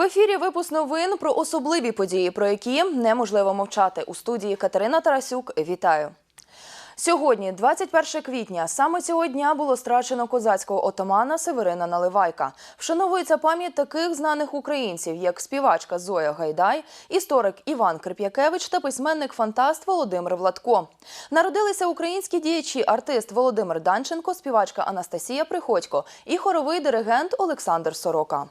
ефірі випуск новин про особливі події, про які неможливо мовчати. У студії Катерина Тарасюк. Вітаю. Сьогодні, 21 квітня, саме цього дня було страчено козацького отамана Северина Наливайка. Вшановується пам'ять таких знаних українців, як співачка Зоя Гайдай, історик Іван Крип'якевич та письменник-фантаст Володимир Владко. Народилися українські діячі, артист Володимир Данченко, співачка Анастасія Приходько і хоровий диригент Олександр Сорока.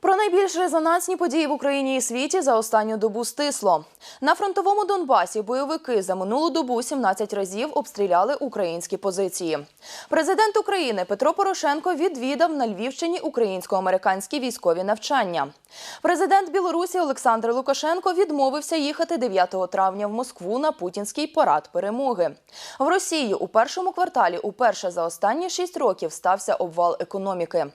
Про найбільш резонансні події в Україні і світі за останню добу стисло. На фронтовому Донбасі бойовики за минулу добу 17 разів обстріляли українські позиції. Президент України Петро Порошенко відвідав на Львівщині українсько-американські військові навчання. Президент Білорусі Олександр Лукашенко відмовився їхати 9 травня в Москву на путінський парад перемоги. В Росії у першому кварталі уперше за останні 6 років стався обвал економіки.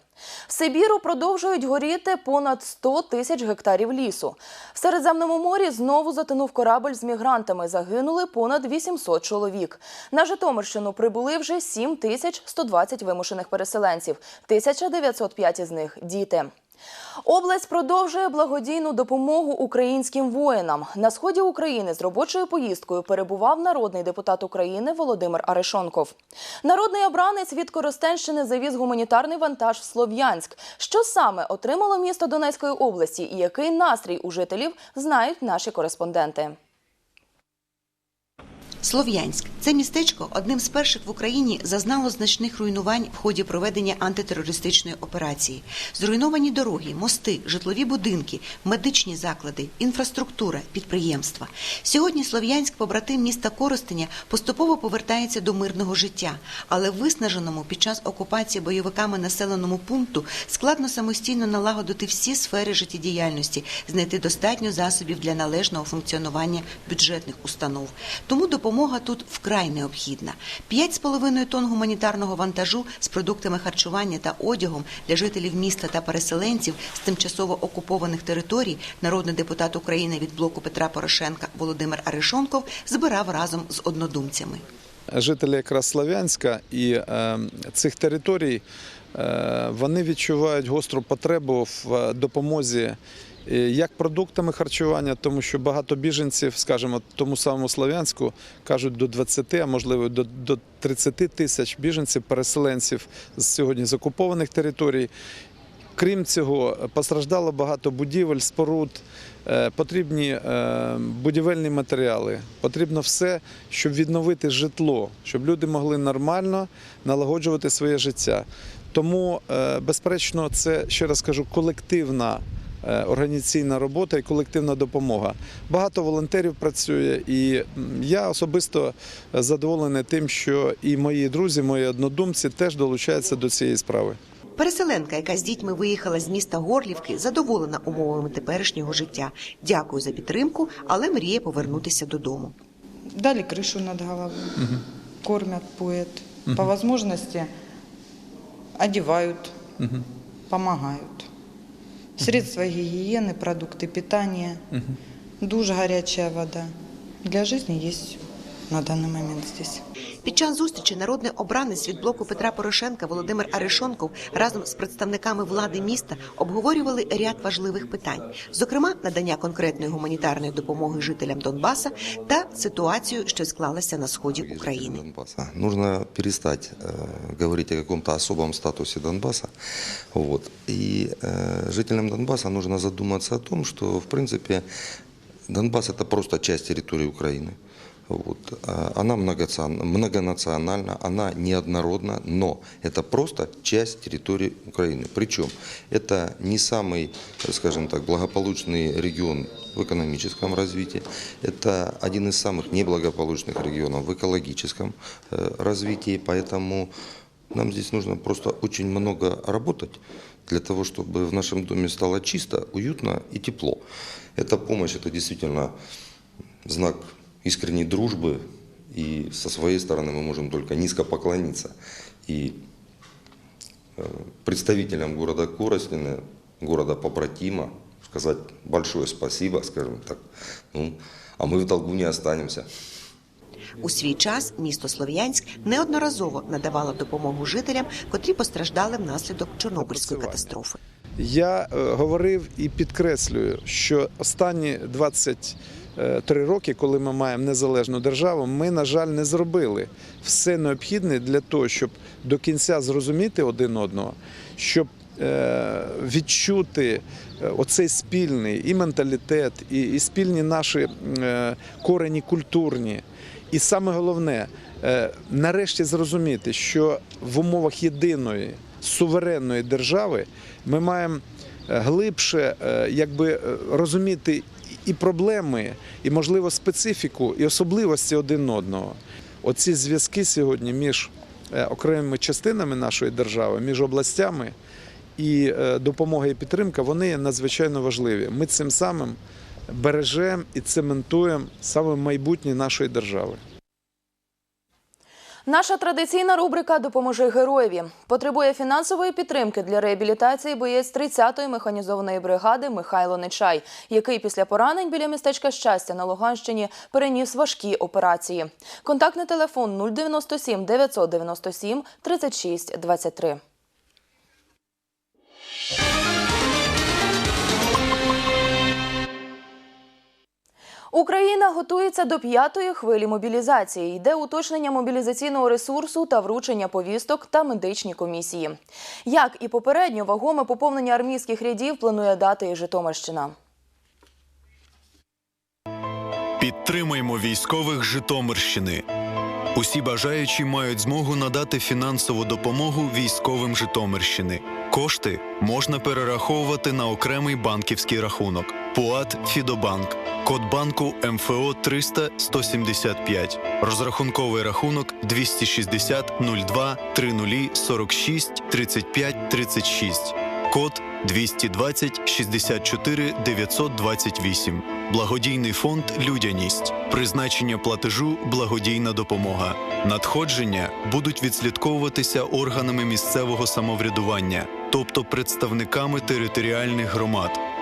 В Сибіру продовжують горіти понад 100 тисяч гектарів лісу. В Середземному морі знову затонув корабль з мігрантами. Загинули понад 800 чоловік. На Житомирщину прибули вже 7 тисяч 120 вимушених переселенців. 1905 із них – діти. Область продовжує благодійну допомогу українським воїнам. На сході України з робочою поїздкою перебував народний депутат України Володимир Арешонков. Народний обранець від Коростенщини завіз гуманітарний вантаж в Слов'янськ. Що саме отримало місто Донецької області і який настрій у жителів знають наші кореспонденти. Слов'янськ це містечко одним з перших в Україні зазнало значних руйнувань в ході проведення антитерористичної операції. Зруйновані дороги, мости, житлові будинки, медичні заклади, інфраструктура, підприємства. Сьогодні Слов'янськ, побратим міста Коростеня, поступово повертається до мирного життя, але виснаженому під час окупації бойовиками населеному пункту складно самостійно налагодити всі сфери життєдіяльності, знайти достатньо засобів для належного функціонування бюджетних установ. Тому допомога тут вкрай необхідна. 5,5 тонн гуманітарного вантажу з продуктами харчування та одягом для жителів міста та переселенців з тимчасово окупованих територій народний депутат України від блоку Петра Порошенка Володимир Арешонков збирав разом з однодумцями. жителі якраз Слов'янська і е, цих територій е, вони відчувають гостру потребу в е, допомозі. Е, Як продуктами харчування, тому що багато біженців, скажімо, тому самому Слов'янську кажуть до 20, а можливо до, до 30 тисяч біженців, переселенців з сьогодні з окупованих територій. Крім цього, постраждало багато будівель, споруд, е, потрібні е, будівельні матеріали. Потрібно все, щоб відновити житло, щоб люди могли нормально налагоджувати своє життя. Тому, безперечно, це ще раз кажу, колективна. Е, Організаційна робота і колективна допомога. Багато волонтерів працює, і я особисто задоволений тим, що і мої друзі, мої однодумці теж долучаються до цієї справи. Переселенка, яка з дітьми виїхала з міста Горлівки, задоволена умовами теперішнього життя. Дякую за підтримку, але мріє повернутися додому. Дали крышу над головой, кормят, поят. По возможности одевают, помогают. Средства гигиены, продукты питания, душ, горячая вода. Для жизни есть все на данный момент здесь. Під час зустрічі народний обранець від блоку Петра Порошенка Володимир Арешонков разом з представниками влади міста обговорювали ряд важливих питань, зокрема надання конкретної гуманітарної допомоги жителям Донбаса та ситуацію, що склалася на сході України. Донбасса. Нужно перестать э, говорить о каком-то особом статусе Донбасса. Вот. И э, жителям Донбасса нужно задуматься о том, что, в принципе, Донбасс это просто часть территории Украины. Вот. А Она многонациональна, она неоднородна, но это просто часть территории Украины. Причем это не самый, скажем так, благополучный регион в экономическом развитии, это один из самых неблагополучных регионов в экологическом э, развитии, поэтому нам здесь нужно просто очень много работать для того, чтобы в нашем доме стало чисто, уютно и тепло. Эта помощь, это действительно знак искренней дружбы, и со своей стороны мы можем только низко поклониться. И э, представителям города Коростены, города побратима, сказать большое спасибо, скажем так. Ну, а мы в долгу не останемся. У свій час місто Слов'янськ неодноразово надавало допомогу жителям, котрі постраждали внаслідок Чорнобильської катастрофи. Я е, говорив і підкреслюю, що останні 23 роки, коли ми маємо незалежну державу, ми, на жаль, не зробили все необхідне для того, щоб до кінця зрозуміти один одного, щоб е, відчути е, оцей спільний і менталітет, і, і спільні наші е, корені культурні. І саме головне, е, нарешті зрозуміти, що в умовах єдиної суверенної держави ми маємо е, глибше е, якби, е, розуміти і проблеми, і, можливо, специфіку, і особливості один одного. Оці зв'язки сьогодні між е, окремими частинами нашої держави, між областями і е, допомога і підтримка, вони є надзвичайно важливі. Ми цим самим бережемо і цементуємо саме майбутнє нашої держави. Наша традиційна рубрика Допоможи героєві потребує фінансової підтримки для реабілітації боєць 30-ї механізованої бригади Михайло Нечай, який після поранень біля містечка щастя на Луганщині переніс важкі операції. Контактний телефон 097 997 36 23. Україна готується до п'ятої хвилі мобілізації. Йде уточнення мобілізаційного ресурсу та вручення повісток та медичні комісії. Як і попередньо, вагоме поповнення армійських рядів планує дати і Житомирщина. Підтримаймо військових Житомирщини. Усі бажаючі мають змогу надати фінансову допомогу військовим Житомирщини. Кошти можна перераховувати на окремий банківський рахунок. ПУАТ Фідобанк. Код банку МФО 300 175. Розрахунковий рахунок 260 02 30 46 35 36. Код 220 64 928. Благодійний фонд Людяність. Призначення платежу благодійна допомога. Надходження будуть відслідковуватися органами місцевого самоврядування, тобто представниками територіальних громад,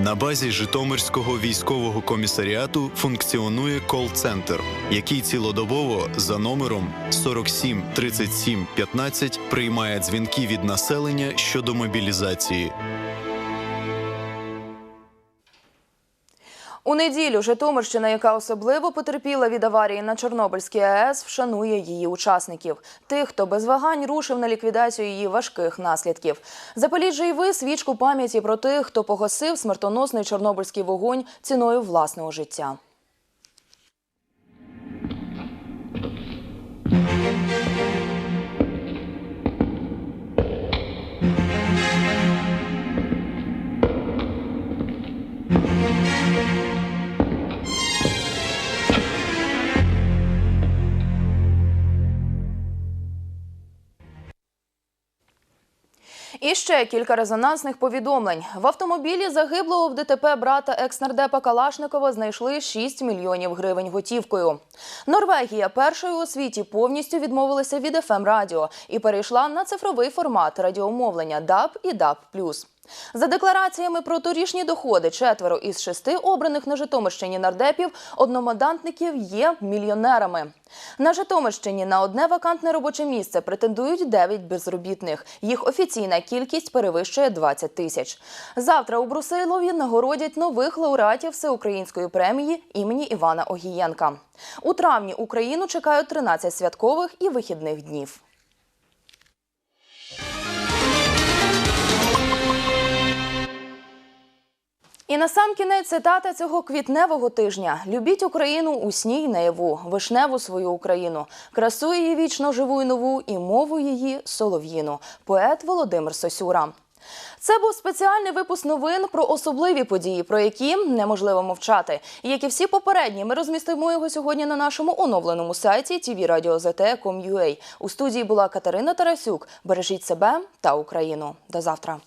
На базі Житомирського військового комісаріату функціонує кол-центр, який цілодобово за номером 47 37 15 приймає дзвінки від населення щодо мобілізації. У неділю Житомирщина, яка особливо потерпіла від аварії на Чорнобильській АЕС, вшанує її учасників, тих, хто без вагань рушив на ліквідацію її важких наслідків. Запаліть же й ви свічку пам'яті про тих, хто погасив смертоносний чорнобильський вогонь ціною власного життя. Ще кілька резонансних повідомлень. В автомобілі загиблого в ДТП брата екснардепа Калашникова знайшли 6 мільйонів гривень готівкою. Норвегія першою у світі повністю відмовилася від fm радіо і перейшла на цифровий формат радіомовлення DAB і DAB+. За деклараціями про торішні доходи, четверо із шести обраних на Житомирщині нардепів одномандантників є мільйонерами. На Житомирщині на одне вакантне робоче місце претендують 9 безробітних. Їх офіційна кількість перевищує 20 тисяч. Завтра у Брусилові нагородять нових лауреатів всеукраїнської премії імені Івана Огієнка. У травні Україну чекають 13 святкових і вихідних днів. І на сам кінець цитата цього квітневого тижня: любіть Україну у сні й наяву, вишневу свою Україну, красу її вічно живу й нову, і мову її солов'їну. Поет Володимир Сосюра. Це був спеціальний випуск новин про особливі події, про які неможливо мовчати. Як і всі попередні, ми розмістимо його сьогодні на нашому оновленому сайті tvradio.zt.com.ua. У студії була Катерина Тарасюк. Бережіть себе та Україну. До завтра.